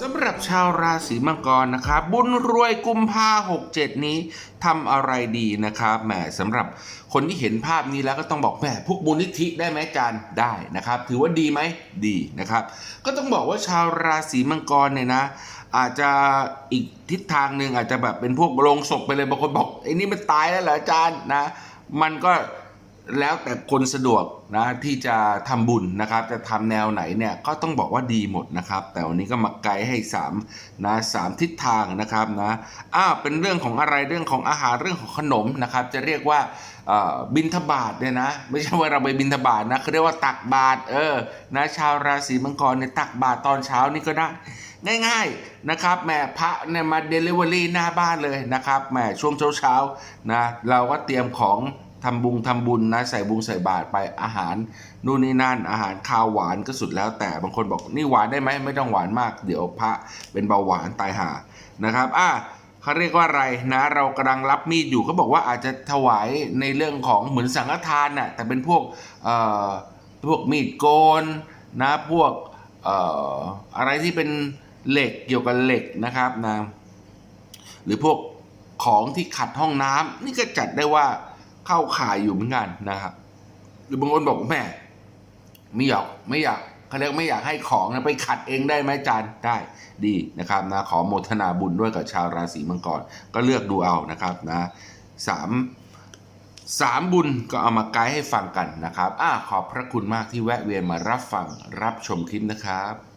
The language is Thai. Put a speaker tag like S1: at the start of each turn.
S1: สำหรับชาวราศีมังกรนะครับบุญรวยกุมภาหกเจ็ดนี้ทำอะไรดีนะครับแหมสำหรับคนที่เห็นภาพนี้แล้วก็ต้องบอกแหมพวกบุญนิธิได้ไหมจารย์ได้นะครับ ถือว่าดีไหมดีนะครับ ก็ต้องบอกว่าชาวราศีมังกรเนี่ยนะอาจจะอีกทิศทางหนึ่งอาจจะแบบเป็นพวกโลงศพไปเลยบางคนบอกไอ้นี่มันตายแล้วเหรออาจารย์นะ มันก็ แล้วแต่คนสะดวกนะที่จะทำบุญนะครับ จะทำแนวไหนเนี่ยก็ต้องบอกว่าดีหมดนะครับ แต่วันนี้ก็มาไกด์ให้3นะสามทิศทางนะครับนะอ้าวเป็นเรื่องของอะไรเรื่องของอาหารเรื่องของขนมนะครับ จะเรียกว่าบินทบาทเนี่ยนะ ไม่ใช่ว่าเราไปบินทบาทนะเขาเรียกว่าตักบาตรเออนะชาวราศีมังกรเนี่ยตักบาตรตอนเช้านี่ก็ได้ง่ายๆนะครับแม่พระเนี่ยมาเดลิเวอรี่หน้าบ้านเลยนะครับแม่ช่วงเช้าๆนะเราก็เตรียมของ ทำบุญทำบุญนะใส่บุญใส่บาตรไปอาหารนู่นนี่นั่น อาหารคาวหวานก็สุดแล้ว แต่บางคนบอกนี่หวานได้ไหมไม่ต้องหวานมาก เดี๋ยวพระเป็นเบาหวานตายห่านะครับอะเขาเรียกว่าอะไรนะ เรากำลังรับมีดอยู่เขาบอกว่าอาจจะถวายในเรื่องของเหมือนสังฆทานน่ะแต่เป็นพวกเอ่อพวกมีดโกนนะพวกเอ่ออะไรที่เป็นเหล็กเกี่ยวกับเหล็กนะครับนะหรือพวกของที่ขัดห้องน้ำนี่ก็จัดได้ว่า เข้าข่ายอยู่เหมือนกันนะครับหรือบางคนบอกแม่ไม่อยากไม่อยากเขาเรียกไม่อยากให้ของนะไปขัดเองได้ไหมจารย์ได้ดีนะครับนะขอโมทนาบุญด้วยกับชาวราศีมังกรก็เลือกดูเอานะครับนะสามสามบุญก็เอามาไกด์ให้ฟังกันนะครับอ่าขอบพระคุณมากที่แวะเวียนมารับฟังรับชมคลิปนะครับ